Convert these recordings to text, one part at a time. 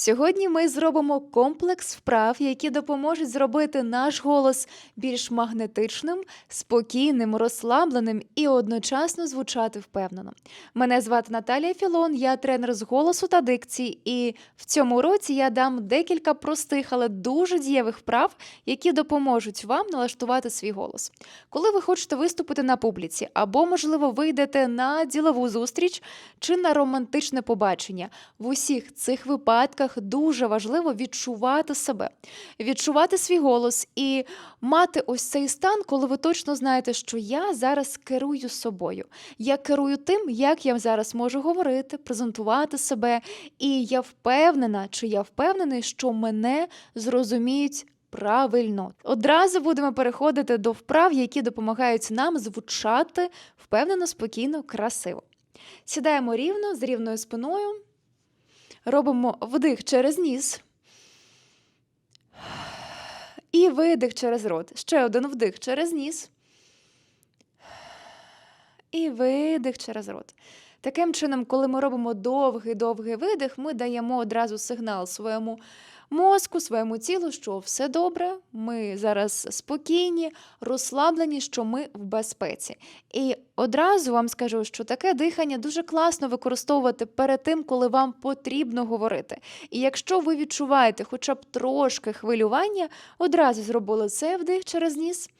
Сьогодні ми зробимо комплекс вправ, які допоможуть зробити наш голос більш магнетичним, спокійним, розслабленим і одночасно звучати впевнено. Мене звати Наталія Філон, я тренер з голосу та дикції, і в цьому уроці я дам декілька простих, але дуже дієвих вправ, які допоможуть вам налаштувати свій голос. Коли ви хочете виступити на публіці, або, можливо, ви йдете на ділову зустріч чи на романтичне побачення, в усіх цих випадках дуже важливо відчувати себе, відчувати свій голос і мати ось цей стан, коли ви точно знаєте, що я зараз керую собою. Я керую тим, як я зараз можу говорити, презентувати себе, і я впевнена, чи я впевнений, що мене зрозуміють. Правильно, одразу будемо переходити до вправ, які допомагають нам звучати впевнено, спокійно, красиво. Сідаємо рівно з рівною спиною, робимо вдих через ніс і видих через рот. Ще один вдих через ніс. І видих через рот. Таким чином, коли ми робимо довгий-довгий видих, ми даємо одразу сигнал своєму мозку, своєму тілу, що все добре, ми зараз спокійні, розслаблені, що ми в безпеці. І одразу вам скажу, що таке дихання дуже класно використовувати перед тим, коли вам потрібно говорити. І якщо ви відчуваєте хоча б трошки хвилювання, одразу зробили це вдих через ніс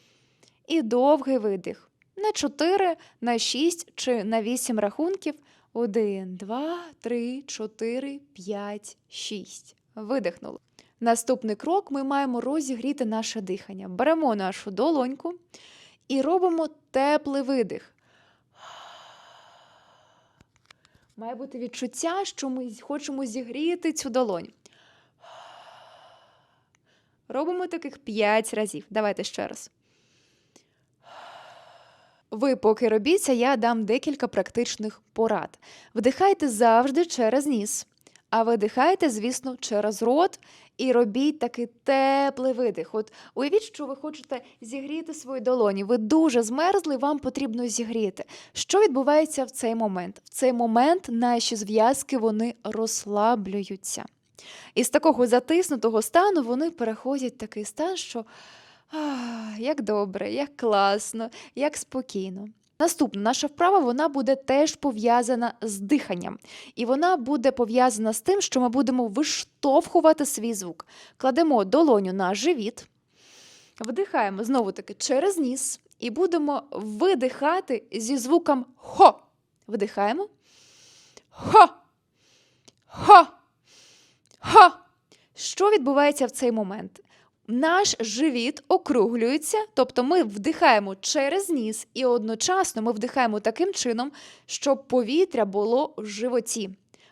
і довгий видих. На 4, на 6 чи на 8 рахунків. 1, 2, 3, 4, 5, 6. Видихнули. Наступний крок ми маємо розігріти наше дихання. Беремо нашу долоньку і робимо теплий видих. Має бути відчуття, що ми хочемо зігріти цю долонь. Робимо таких 5 разів. Давайте ще раз. Ви поки робіться, я дам декілька практичних порад. Вдихайте завжди через ніс, а видихайте, звісно, через рот і робіть такий теплий видих. От уявіть, що ви хочете зігріти свої долоні. Ви дуже змерзли, вам потрібно зігріти. Що відбувається в цей момент? В цей момент наші зв'язки вони розслаблюються. І з такого затиснутого стану вони переходять в такий стан, що Ах, як добре, як класно, як спокійно. Наступна наша вправа вона буде теж пов'язана з диханням, і вона буде пов'язана з тим, що ми будемо виштовхувати свій звук. Кладемо долоню на живіт, вдихаємо знову таки через ніс і будемо видихати зі звуком хо. Вдихаємо. Хо. Хо. Хо. Що відбувається в цей момент? Наш живіт округлюється, тобто ми вдихаємо через ніс, і одночасно ми вдихаємо таким чином, щоб повітря було в животі.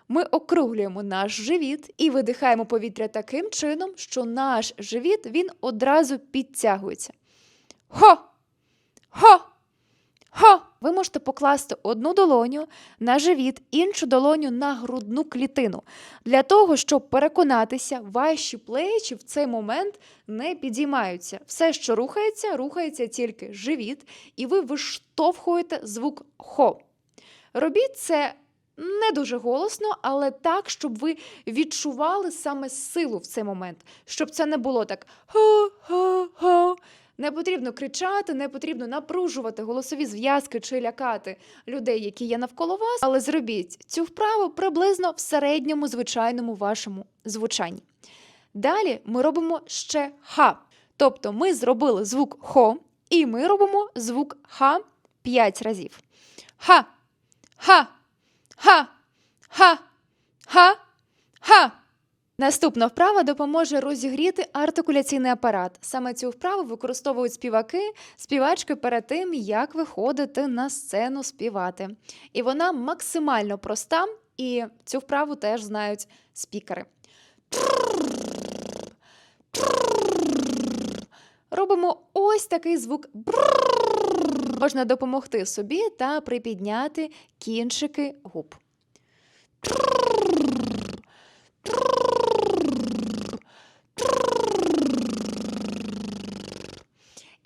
Ми округлюємо наш живіт і видихаємо повітря таким чином, що наш живіт він одразу підтягується. Хо! Можете покласти одну долоню на живіт, іншу долоню на грудну клітину, для того, щоб переконатися, ваші плечі в цей момент не підіймаються. Все, що рухається, рухається тільки живіт, і ви виштовхуєте звук хо. Робіть це не дуже голосно, але так, щоб ви відчували саме силу в цей момент, щоб це не було так хо-хо-хо. Не потрібно кричати, не потрібно напружувати голосові зв'язки чи лякати людей, які є навколо вас, але зробіть цю вправу приблизно в середньому звичайному вашому звучанні. Далі ми робимо ще ха. Тобто ми зробили звук хо, і ми робимо звук ха 5 разів. Ха, ха, ха, ха, ха, ха. Наступна вправа допоможе розігріти артикуляційний апарат. Саме цю вправу використовують співаки, співачки перед тим, як виходити на сцену співати. І вона максимально проста, і цю вправу теж знають спікери. Робимо ось такий звук. Можна допомогти собі та припідняти кінчики губ.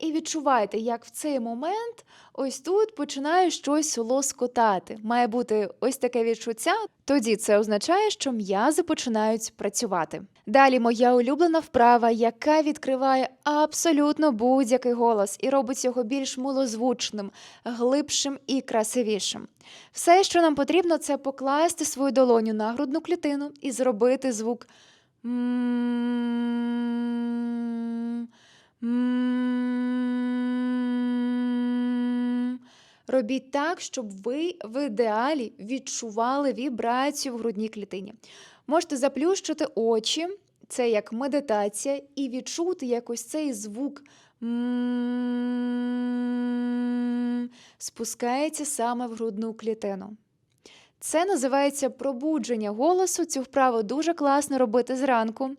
І відчуваєте, як в цей момент ось тут починає щось лоскотати. Має бути ось таке відчуття. Тоді це означає, що м'язи починають працювати. Далі моя улюблена вправа, яка відкриває абсолютно будь-який голос і робить його більш милозвучним, глибшим і красивішим. Все, що нам потрібно, це покласти свою долоню на грудну клітину і зробити звук. Робіть так, щоб ви в ідеалі відчували вібрацію в грудній клітині. Можете заплющити очі, це як медитація, і відчути якось цей звук спускається саме в грудну клітину. Це називається пробудження голосу. Цю вправу дуже класно робити зранку.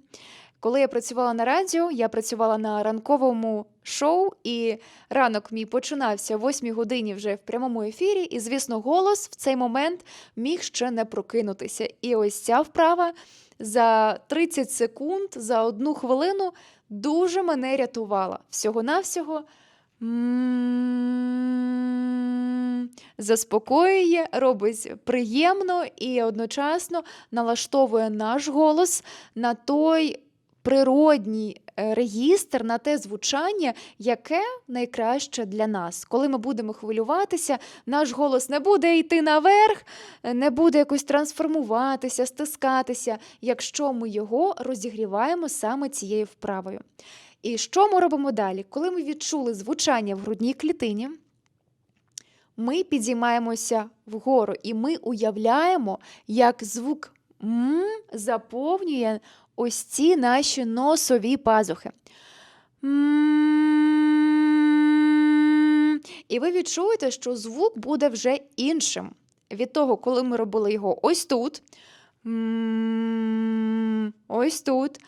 Коли я працювала на радіо, я працювала на ранковому шоу, і ранок мій починався о 8 годині вже в прямому ефірі, і, звісно, голос в цей момент міг ще не прокинутися. І ось ця вправа за 30 секунд, за одну хвилину дуже мене рятувала. Всього-навсього заспокоює, робить приємно і одночасно налаштовує наш голос на той природній е, регістр, на те звучання, яке найкраще для нас. Коли ми будемо хвилюватися, наш голос не буде йти наверх, е, не буде якось трансформуватися, стискатися, якщо ми його розігріваємо саме цією вправою. І що ми робимо далі? Коли ми відчули звучання в грудній клітині, ми підіймаємося вгору і ми уявляємо, як звук м заповнює ось ці наші носові пазухи. І ви відчуєте, що звук буде вже іншим від того, коли ми робили його ось тут, ось тут.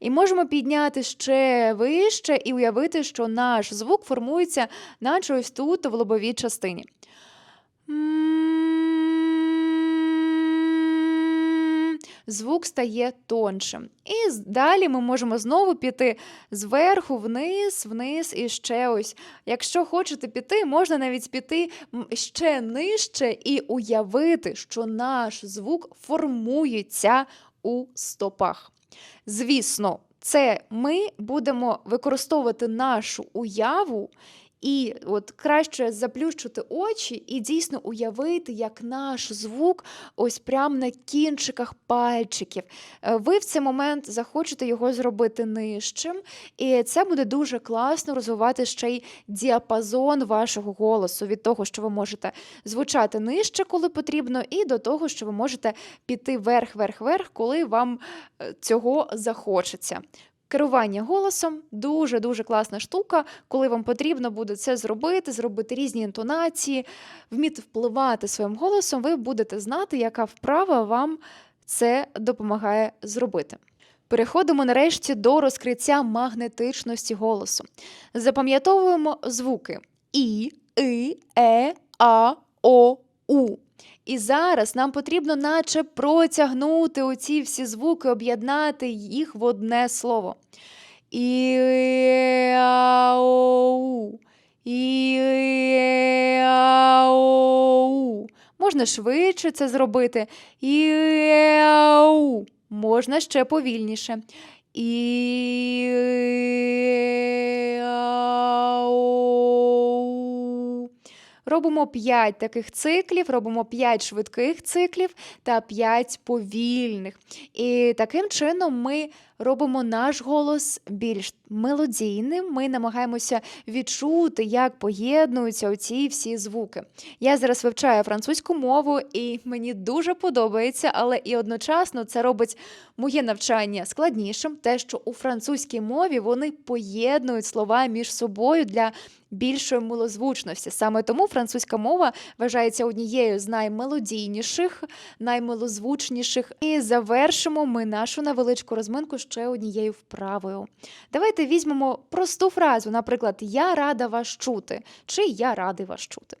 І можемо підняти ще вище і уявити, що наш звук формується, наче ось тут, в лобовій частині. М. Звук стає тоншим. І далі ми можемо знову піти зверху, вниз, вниз і ще ось. Якщо хочете піти, можна навіть піти ще нижче і уявити, що наш звук формується у стопах. Звісно, це ми будемо використовувати нашу уяву. І от краще заплющити очі і дійсно уявити, як наш звук ось прямо на кінчиках пальчиків. Е, Ви в цей момент захочете його зробити нижчим, і це буде дуже класно розвивати ще й діапазон вашого голосу від того, що ви можете звучати нижче, коли потрібно, і до того, що ви можете піти вверх, вверх, вверх, коли вам е, цього захочеться. Керування голосом дуже дуже класна штука, коли вам потрібно буде це зробити, зробити різні інтонації, вміти впливати своїм голосом, ви будете знати, яка вправа вам це допомагає зробити. Переходимо нарешті до розкриття магнетичності голосу. Запам'ятовуємо звуки І, И, Е, А, О, У. І зараз нам потрібно наче протягнути оці всі звуки, об'єднати їх в одне слово. І-а-о-у. І-а-о-у. Можна швидше це зробити. І-а-у. Можна ще повільніше. І-а-о-у. Робимо 5 таких циклів, робимо 5 швидких циклів та 5 повільних. І таким чином ми робимо наш голос більш мелодійним. Ми намагаємося відчути, як поєднуються оці всі звуки. Я зараз вивчаю французьку мову, і мені дуже подобається, але і одночасно це робить моє навчання складнішим. Те, що у французькій мові вони поєднують слова між собою для більшої милозвучності. Саме тому французька мова вважається однією з наймелодійніших, наймилозвучніших. І завершимо ми нашу невеличку розминку ще однією вправою. Давайте візьмемо просту фразу, наприклад, Я рада вас чути чи Я радий вас чути.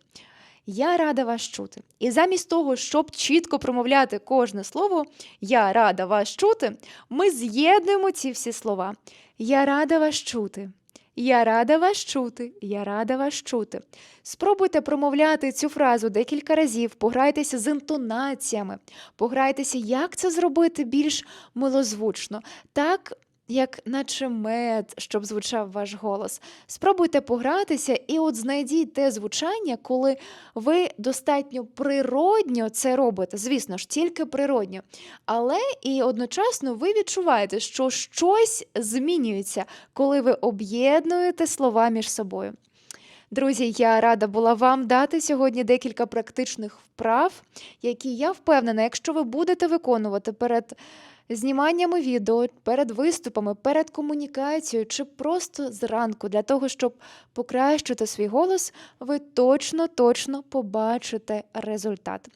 Я рада вас чути. І замість того, щоб чітко промовляти кожне слово Я рада вас чути, ми з'єднуємо ці всі слова. Я рада вас чути. Я рада вас чути. Я рада вас чути. Спробуйте промовляти цю фразу декілька разів, пограйтеся з інтонаціями, пограйтеся, як це зробити більш милозвучно, так, як наче мед, щоб звучав ваш голос. Спробуйте погратися і от знайдіть те звучання, коли ви достатньо природньо це робите. Звісно ж, тільки природньо. Але і одночасно ви відчуваєте, що щось змінюється, коли ви об'єднуєте слова між собою. Друзі, я рада була вам дати сьогодні декілька практичних вправ, які я впевнена, якщо ви будете виконувати перед зніманнями відео, перед виступами, перед комунікацією чи просто зранку для того, щоб покращити свій голос, ви точно точно побачите результат.